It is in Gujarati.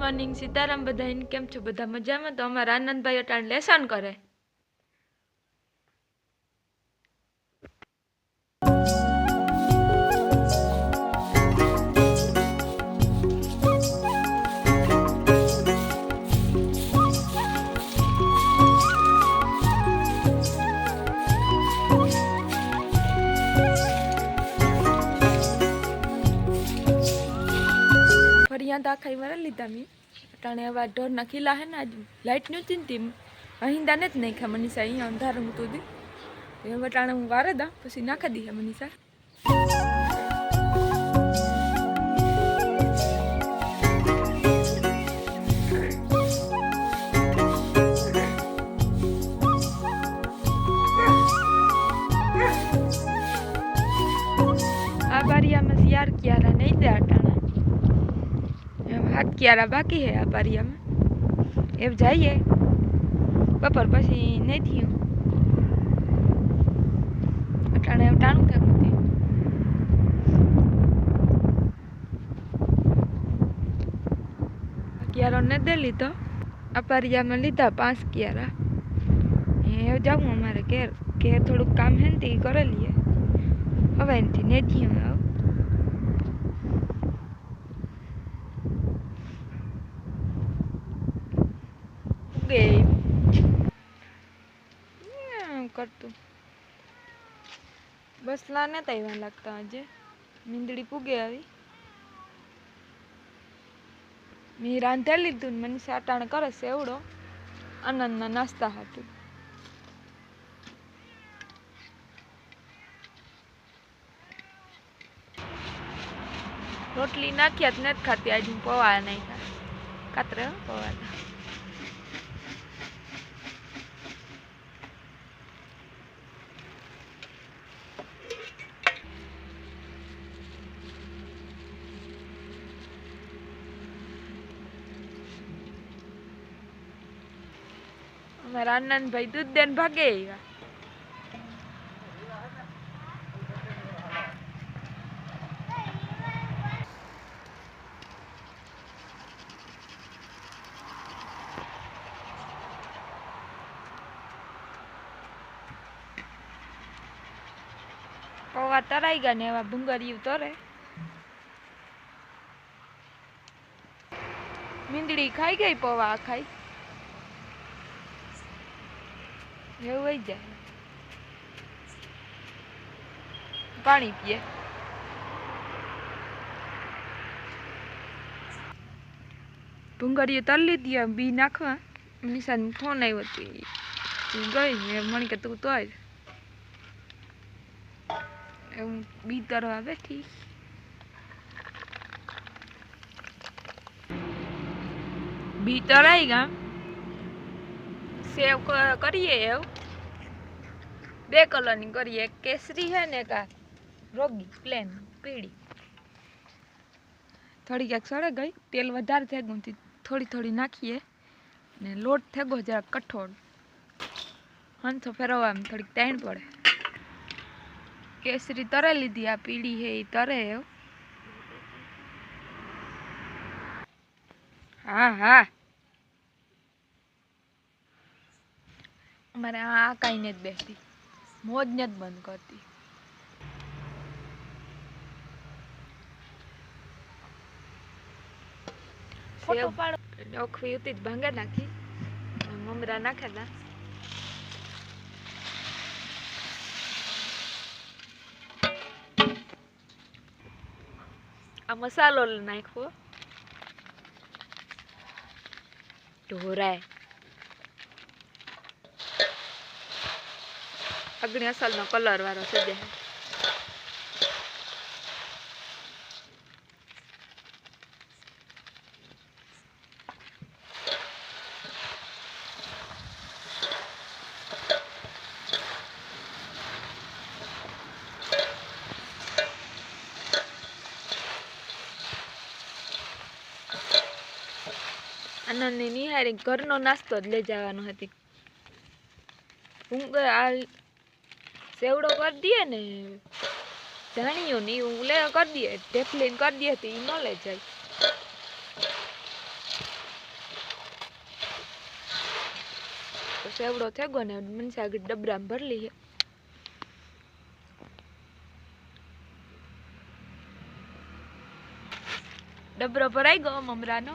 મોર્નિંગ સીતારામ બધાને કેમ છો? બધા મજામાં? તો અમારા આનંદભાઈ અટાણ લેસન કરે. ફરિયા ખાઈ મારા લીધા મેં. ટાણે હવે ઢોર નખીલા હે ને આજ લાઇટ નહોતી ને તી અહિંદા ને જ નાખ્યા મનીષા, અહીંયા અંધારું હતું દી. હવે ટાણે હું વારે દા, પછી નાખી દઈએ મનીષા. આ બારિયામાં શિયાર ક્યારા નહીં દે અટાણે એમ હાથ ક્યારા બાકી હે આ પારિયામાં એમ જઈએ. બપોર પછી નહીં થયું. અટાણે એમ ટાણું થતું થયું ક્યારો ને દે લીધો. અપારિયામાં લીધા પાંચ ક્યારા એ જાઉં અમારે ઘેર. ઘેર થોડુંક કામ હે ને તે કરી લઈએ હવે એનાથી ને થયું ઉગે એમ કરતું. બસ લા ને તૈવા લાગતા આજે. મીંદડી પૂગે આવી. મેં રાંધે લીધું ને મને સાટાણ કરે સેવડો. આનંદના નાસ્તા હતું રોટલી નાખ્યા જ નથી ખાતી, આજે હું પૌવા નહીં ખા કાતરે પૌવા અમારા આનંદભાઈ દૂધ દેન ભાગે આવ્યા. પૌવા તરાઈ ગયા ને એવા ભૂંગળિયું તરે. મીંદડી ખાઈ ગઈ પૌવા ખાઈ? એવું વહી જાય. પાણી પીએ. ભૂંગળીએ તર લીધી બી નાખવા. નિશાન ફોન આવ્યો હતો ગઈ? ને મને કે તું તો એવું બી તરવા બેઠી. બી તરાઈ ગયા સેવ કરીએ એવું? બે કલરની કરીએ. એક કેસરી છે ને એક આ રોગી પ્લેન પીળી. થોડી ક્યાંક સળે ગઈ. તેલ વધારે થેગું થોડી થોડી નાખીએ. ને લોટ થઈ ગયો જરાક કઠોળ. હંસો એમ થોડીક તાણ પડે. કેસરી તરે લીધી, આ પીળી હે એ તરે એવું હા હા. અમારે આ કાંઈ જ બેસતી મોજ જ બંધ કરતી. નોખવી હતી જ ભાંગા નાખી. મમરા નાખેલા. આ મસાલો નાખવો ઢોરાય. અગ્નિ અસલનો કલર વાળો છે જે આનંદની નિહારી ઘરનો નાસ્તો જ લઈ જવાનો હતી. આ સેવડો કરી દઈએ ને, ધાણીયું ને એવું લે કરી દઈએ, ઢેફલીને કરી દઈએ તો એ મળે જાય. તો સેવડો થઈ ગયો ને મનસા આગળ ડબરામાં ભરી લઈએ. ડબરો ભરાઈ ગયો મમરાનો